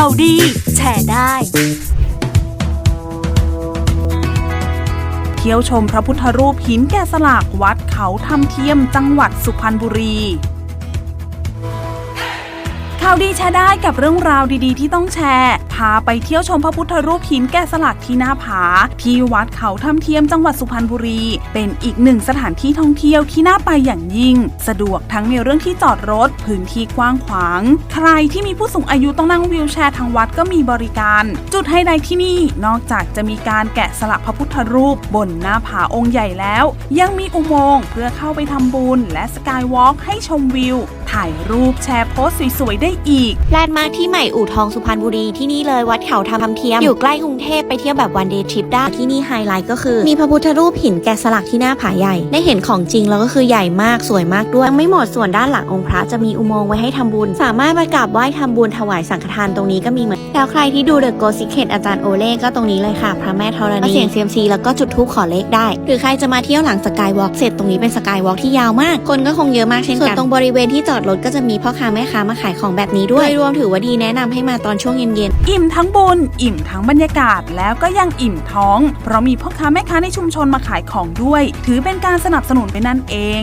ข่าวดี แชร์ได้ เที่ยวชมพระพุทธรูปหินแกะสลักวัดเขาทำเทียมจังหวัดสุพรรณบุรีาวดีแชร์ได้กับเรื่องราวดีๆ ที่ต้องแชร์ พาไปเที่ยวชมพระพุทธรูปหินแกะสลักที่หน้าผา ที่วัดเขาทำเทียมจังหวัดสุพรรณบุรี เป็นอีกหนึ่งสถานที่ท่องเที่ยวที่น่าไปอย่างยิ่ง สะดวกทั้งในเรื่องที่จอดรถพื้นที่กว้างขวาง ใครที่มีผู้สูงอายุต้องนั่งวีลแชร์ทางวัดก็มีบริการ จุดไฮไลท์ที่นี่นอกจากจะมีการแกะสลักพระพุทธรูป บนหน้าผาองค์ใหญ่แล้ว ยังมีอุโมงค์เพื่อเข้าไปทำบุญและสกายวอล์กให้ชมวิว ถ่ายรูปแชร์โพสต์สวยๆได้อีก แลนด์มาร์คที่ใหม่อู่ทองสุพรรณบุรีที่นี่เลยวัดเขาทำเทียม อยู่ใกล้กรุงเทพไปเที่ยวแบบวันเดย์ทริปได้ที่นี่ไฮไลท์ก็คือ มีพระพุทธรูปหินแกะสลักที่หน้าผาใหญ่ ได้เห็นของจริงแล้วก็คือใหญ่มากสวยมากด้วยยังไม่หมดส่วนด้านหลังองค์พระจะมีอุโมงค์ไว้ให้ทำบุญ สามารถไปกราบไหว้ทำบุญถวายสังฆทานตรงนี้ก็มีเหมือนแล้วใครที่ดูเดอะโกสิเคตอาจารย์โอเล่ก็ตรงนี้เลยค่ะ พระแม่ธรณีเสียงเซียมซีแล้วก็จุดธูปขอเลขได้ หรือใครจะมาเที่ยวหลังสกายวอล์กเสร็จตรงนี้เป็นสกายวอล์กที่ยาวมาก คนก็คงเยอะมากเช่นกันส่วนตรงบริเวณที่จอดรถก็จะมีพ่อค้าแม่ค้ามาขายของแบบนี้ด้วย โดยรวมถือว่าดีแนะนำให้มาตอนช่วงเย็นๆ อิ่มทั้งบุญ อิ่มทั้งบรรยากาศ แล้วก็ยังอิ่มท้อง เพราะมีพ่อค้าแม่ค้าในชุมชนมาขายของด้วย ถือเป็นการสนับสนุนไปนั่นเอง